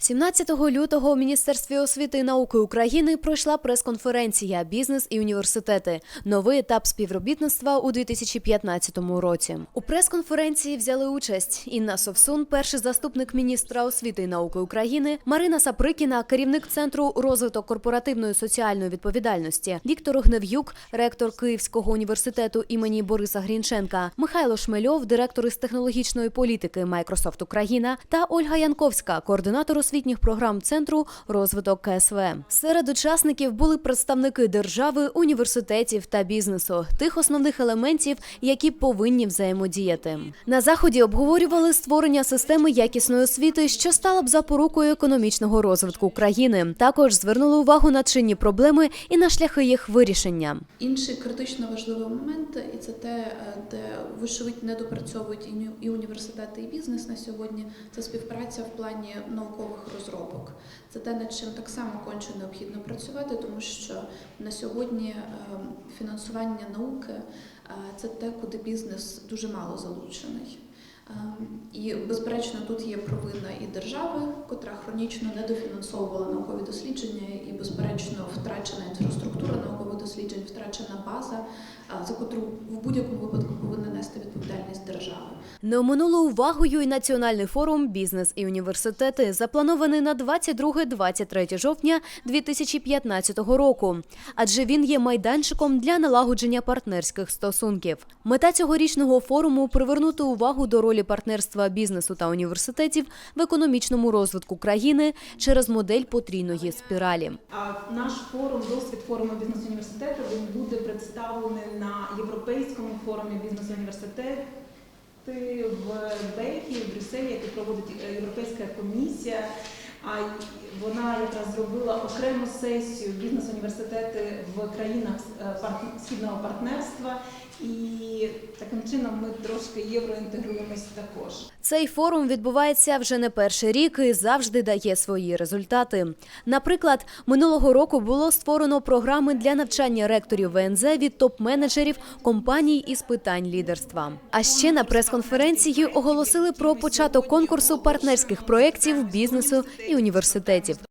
17 лютого у Міністерстві освіти і науки України пройшла прес-конференція Бізнес і університети. Новий етап співробітництва у 2015 році. У прес-конференції взяли участь Інна Совсун, перший заступник міністра освіти і науки України, Марина Саприкіна, керівник центру розвиток корпоративної соціальної відповідальності, Віктор Гнев'юк, ректор Київського університету імені Бориса Грінченка, Михайло Шмельов, директор із технологічної політики Microsoft Україна та Ольга Янковська, координатор освітніх програм центру розвиток КСВ. Серед учасників були представники держави, університетів та бізнесу, тих основних елементів, які повинні взаємодіяти. На заході обговорювали створення системи якісної освіти, що стала б запорукою економічного розвитку країни. Також звернули увагу на чинні проблеми і на шляхи їх вирішення. Інший критично важливий момент, і це те, де вочевидь не допрацьовують і ні- і університети, і бізнес на сьогодні. Це співпраця в плані наукових розробок. Це те, над чим так само конче необхідно працювати, тому що на сьогодні е, фінансування науки е, це те, куди бізнес дуже мало залучений. І, безперечно, тут є провина і держави, котра хронічно недофінансовувала наукові дослідження, і, безперечно, втрачена інфраструктура наукових досліджень, втрачена база, за котру в будь-якому випадку повинна нести відповідальність держава. Не оминуло увагою і національний форум Бізнес і університети, запланований на 22-23 жовтня 2015 року. Адже він є майданчиком для налагодження партнерських стосунків. Мета цьогорічного форуму привернути увагу до ролі партнерства бізнесу та університетів в економічному розвитку країни через модель потрійної спіралі. Наш форум, досвід форуму бізнес університету, він буде представлений на європейському форумі бізнес університету в Бельгії, в Брюсселі, який проводить е, Європейська комісія. А вона якраз зробила окрему сесію бізнес університети в країнах е, східного партнерства. І таким чином ми трошки євроінтегруємось також. Цей форум відбувається вже не перший рік і завжди дає свої результати. Наприклад, минулого року було створено програми для навчання ректорів ВНЗ від топ-менеджерів компаній із питань лідерства. А ще на прес-конференції оголосили про початок конкурсу партнерських проєктів бізнесу і університетів.